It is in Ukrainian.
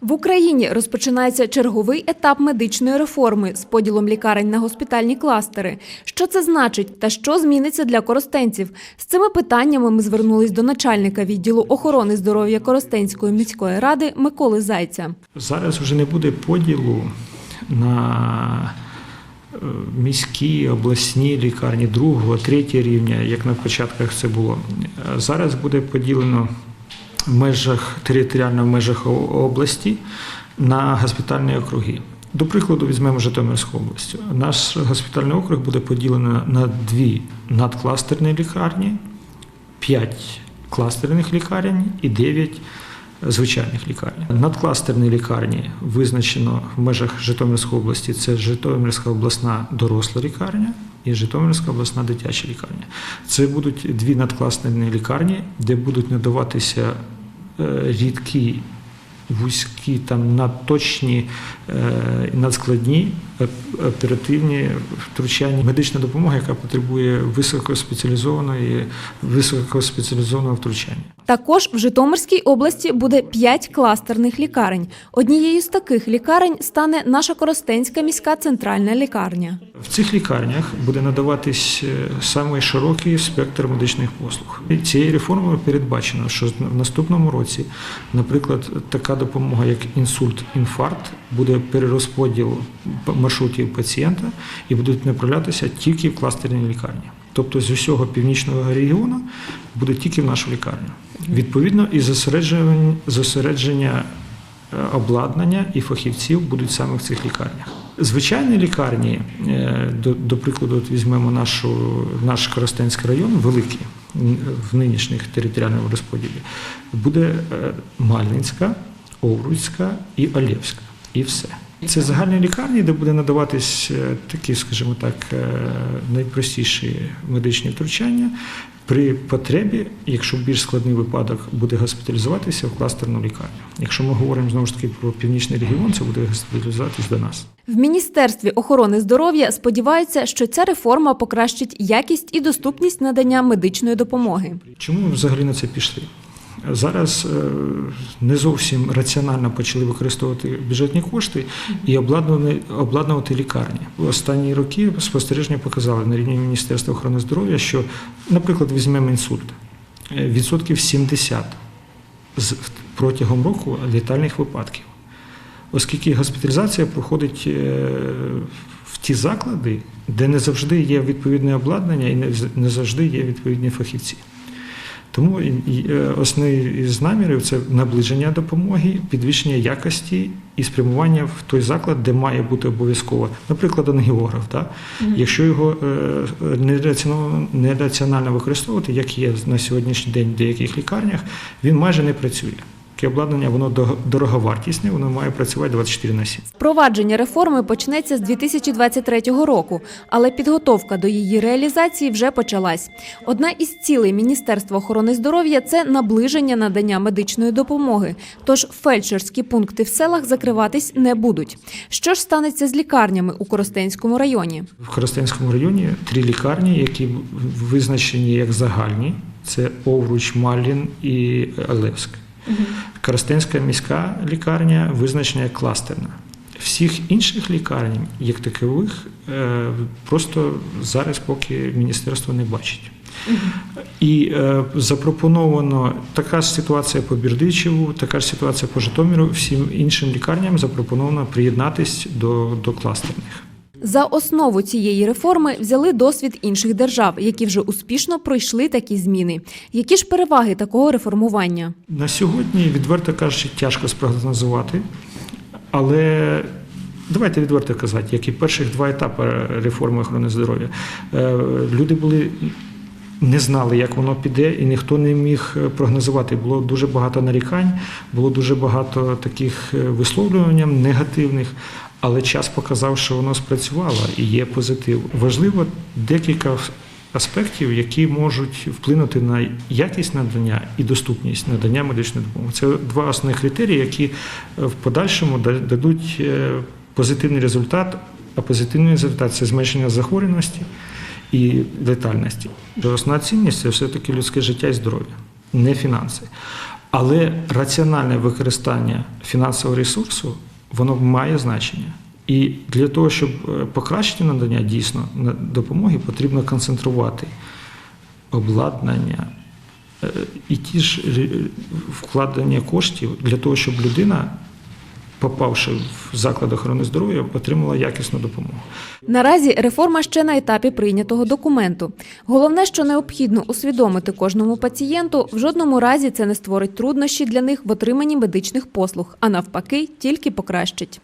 В Україні розпочинається черговий етап медичної реформи з поділом лікарень на госпітальні кластери. Що це значить та що зміниться для коростенців? З цими питаннями ми звернулись до начальника відділу охорони здоров'я Коростенської міської ради Миколи Зайця. Зараз вже не буде поділу на е, міські, обласні лікарні другого, третього рівня, як на початках це було. Е, Зараз буде поділено в межах територіально в межах області на госпітальні округи. До прикладу, візьмемо Житомирську область. Наш госпітальний округ буде поділено на дві надкластерні лікарні, п'ять кластерних лікарень і дев'ять звичайних лікарень. Надкластерні лікарні визначено в межах Житомирської області. Це Житомирська обласна доросла лікарня і Житомирська обласна дитяча лікарня. Це будуть дві надкласні лікарні, де будуть надаватися е, рідкі. Вузькі там надточні, е, надскладні е, оперативні втручання, медична допомога, яка потребує високоспеціалізованої, високоспеціалізованого втручання. Також в Житомирській області буде 5 кластерних лікарень. Однією з таких лікарень стане наша Коростенська міська центральна лікарня. В цих лікарнях буде надаватись е, самий широкий спектр медичних послуг. Цією реформою передбачено, що в наступному році, наприклад, така допомога, як інсульт, інфаркт, буде перерозподіл маршрутів пацієнта і будуть направлятися тільки в кластерні лікарні. Тобто з усього північного регіону буде тільки в нашу лікарню. Відповідно, і зосередження, зосередження обладнання і фахівців будуть саме в цих лікарнях. Звичайні лікарні, е, до, до прикладу, от візьмемо нашу, наш Коростенський район, великий в нинішніх територіальному розподілі, буде е, Мальницька, Овруцька і Олєвська. І все. Це загальні лікарні, де буде надаватись е, такі, скажімо так, е, найпростіші медичні втручання. При потребі, якщо більш складний випадок, буде госпіталізуватися в кластерну лікарню. Якщо ми говоримо знову ж таки про північний регіон, це буде госпіталізуватись до нас. В Міністерстві охорони здоров'я сподіваються, що ця реформа покращить якість і доступність надання медичної допомоги. Чому ми взагалі на це пішли? Зараз е, не зовсім раціонально почали використовувати бюджетні кошти і обладнувати, лікарні. В останні роки спостереження показали на рівні Міністерства охорони здоров'я, що, наприклад, візьмемо інсульт, Е, відсотків 70 з протягом року літальних випадків. Оскільки госпіталізація проходить е, в ті заклади, де не завжди є відповідне обладнання і не завжди є відповідні фахівці. Тому е, основний із намірів це наближення допомоги, підвищення якості і спрямування в той заклад, де має бути обов'язково, наприклад, ангіограф. Да? Якщо його е, нераціонально використовувати, як є на сьогоднішній день в деяких лікарнях, він майже не працює. Таке обладнання воно дороговартісне, воно має працювати 24 на 7. Впровадження реформи почнеться з 2023 року, але підготовка до її реалізації вже почалась. Одна із цілей Міністерства охорони здоров'я це наближення надання медичної допомоги. Тож фельдшерські пункти в селах закриватись не будуть. Що ж станеться з лікарнями у Коростенському районі? В Коростенському районі три лікарні, які визначені як загальні: це Овруч, Малін і Олевськ. Коростенська міська лікарня визначена як кластерна. Всіх інших лікарень, як такових, е, просто зараз поки міністерство не бачить. І е, запропоновано така ж ситуація по Бірдичеву, така ж ситуація по Житомиру. Всім іншим лікарням запропоновано приєднатись до, до кластерних. За основу цієї реформи взяли досвід інших держав, які вже успішно пройшли такі зміни. Які ж переваги такого реформування? На сьогодні, відверто кажучи, тяжко спрогнозувати, але давайте відверто казати, як і перших два етапи реформи охорони здоров'я. Е, Люди були. Не знали, як воно піде, і ніхто не міг прогнозувати. Було дуже багато нарікань, було дуже багато таких е, висловлювань негативних, але час показав, що воно спрацювало і є позитив. Важливо декілька аспектів, які можуть вплинути на якість надання і доступність надання медичної допомоги. Це два основних критерії, які е, в подальшому дадуть е, позитивний результат. А позитивний результат це зменшення захворюваності і летальності. Основна цінність це все-таки людське життя і здоров'я, не фінанси. Але раціональне використання фінансового ресурсу воно має значення. І для того, щоб е, покращити надання дійсно допомоги, потрібно концентрувати обладнання е, і ті ж е, вкладення коштів для того, щоб людина, попавши в заклад охорони здоров'я, отримала якісну допомогу. Наразі реформа ще на етапі прийнятого документу. Головне, що необхідно усвідомити кожному пацієнту, в жодному разі це не створить труднощі для них в отриманні медичних послуг, а навпаки, тільки покращить.